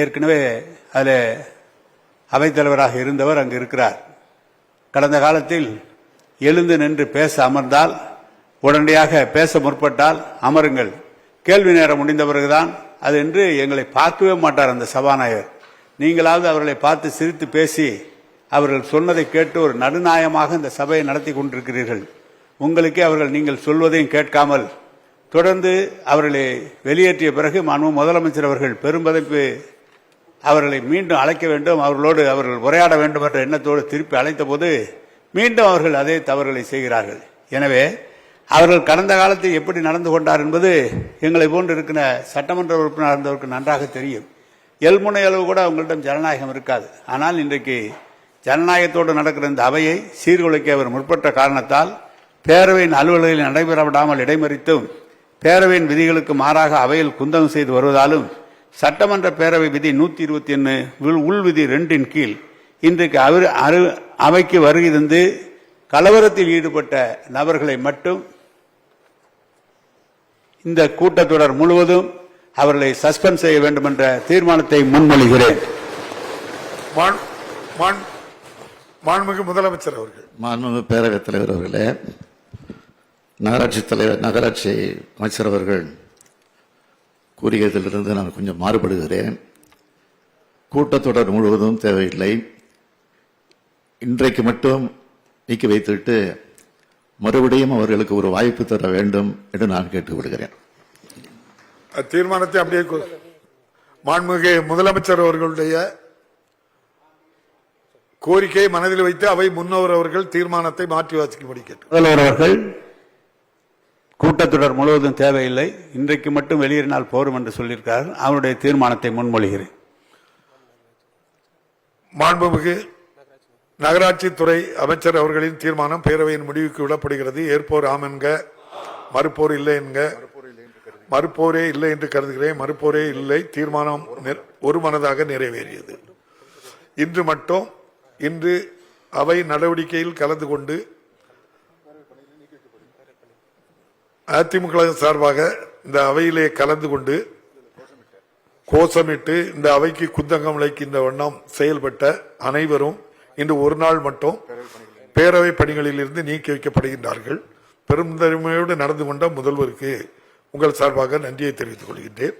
ஏற்கனவே அதில் அவைத்தலைவராக இருந்தவர் அங்கு இருக்கிறார். கடந்த காலத்தில் எழுந்து நின்று பேச அமர்ந்தால் உடனடியாக பேச முற்பட்டால் அமருங்கள். கேள்வி நேரம் முடிந்த பிறகுதான் அது என்று எங்களை பார்க்கவே மாட்டார் அந்த சபாநாயகர். நீங்களாவது அவர்களை பார்த்து சிரித்து பேசி அவர்கள் சொன்னதை கேட்டு ஒரு நடுநாயமாக இந்த சபையை நடத்தி கொண்டிருக்கிறீர்கள். உங்களுக்கே அவர்கள் நீங்கள் சொல்வதையும் கேட்காமல் தொடர்ந்து அவர்களை வெளியேற்றிய பிறகு மாண்பு முதலமைச்சர் அவர்கள் பெரும்பதைப்பு அவர்களை மீண்டும் அழைக்க வேண்டும் அவர்களோடு அவர்கள் உரையாட வேண்டும் என்ற எண்ணத்தோடு திருப்பி அழைத்த போது மீண்டும் அவர்கள் அதே தவறுகளை செய்கிறார்கள். எனவே அவர்கள் கடந்த காலத்தில் எப்படி நடந்து கொண்டார் என்பது எங்களை போன்று இருக்கிற சட்டமன்ற உறுப்பினர் இருந்தவருக்கு நன்றாக தெரியும். எல்முனை அளவு கூட அவங்களிடம் ஜனநாயகம் இருக்காது. ஆனால் இன்றைக்கு ஜனநாயகத்தோடு நடக்கிற இந்த அவையை சீர்குலைக்க அவர் முற்பட்ட காரணத்தால் பேரவையின் அலுவல்களில் நடைபெற விடாமல் இடைமறித்தும் பேரவையின் விதிகளுக்கு மாறாக அவையில் குந்தகம் செய்து வருவதாலும் சட்டமன்ற பேரவை விதி நூத்தி இருபத்தி ஒன்னு உள் விதி ரெண்டின் கீழ் இன்றைக்கு அவர் அரு- அவைக்கு வருகை தந்து கலவரத்தில் ஈடுபட்ட நபர்களை மட்டும் இந்த கூட்டத்தொடர் முழுவதும் அவர்களை சஸ்பெண்ட் செய்ய வேண்டும் என்ற தீர்மானத்தை முன்மொழிகிறேன். மாண்- மாண்- மாண்புமிகு முதலமைச்சர் அவர்கள். மாண்புமிகு பேரவைத் தலைவர் அவர்களே நகராட்சி தலைவர் நகராட்சி அமைச்சர் அவர்கள் கூறியதிலிருந்து நான் கொஞ்சம் மாறுபடுகிறேன். கூட்டத்தொடர் முழுவதும் தேவையில்லை. இன்றைக்கு மட்டும் நீக்கி வைத்துவிட்டு மறுபடியும் அவர்களுக்கு ஒரு வாய்ப்பு தர வேண்டும் என்று நான் கேட்டுக்கொள்கிறேன். தீர்மானத்தை அப்படியே மாண்புமிகு முதலமைச்சர் அவர்களுடைய கோரிக்கையை மனதில் வைத்து அவை முன்னவர் அவர்கள் தீர்மானத்தை மாற்றி வாசிக்கும்படி கேட்டு முதல்வர் அவர்கள் கூட்டத்தொடர் முழுவதும் தேவையில்லை. இன்றைக்கு மட்டும் வெளியேறினால் போரும் என்று சொல்லியிருக்கார். அவருடைய தீர்மானத்தை முன்மொழிகிறேன். மாண்புமிகு நகராட்சி துறை அமைச்சர் அவர்களின் தீர்மானம் பேரவையின் முடிவுக்கு விடப்படுகிறது. ஏற்போர் ஆம் என்க மறுப்போர் இல்லை என்க மறுப்போரே இல்லை என்று கருதுகிறேன். மறுப்போரே இல்லை தீர்மானம் ஒரு மனதாக நிறைவேறியது. இன்று மட்டும் இன்று அவை நடவடிக்கையில் கலந்து கொண்டு அதிமுக சார்பாக இந்த அவையிலே கலந்து கொண்டு கோஷமிட்டு இந்த அவைக்கு குந்தகம் விளைக்கின்ற வண்ணம் செயல்பட்ட அனைவரும் இன்று ஒரு நாள் மட்டும் பேரவை பணிகளில் இருந்து நீக்கி வைக்கப்படுகின்றார்கள். பெருந்தன்மையோடு நடந்து கொண்ட முதல்வருக்கு உங்கள் சார்பாக நன்றியை தெரிவித்துக் கொள்கின்றேன்.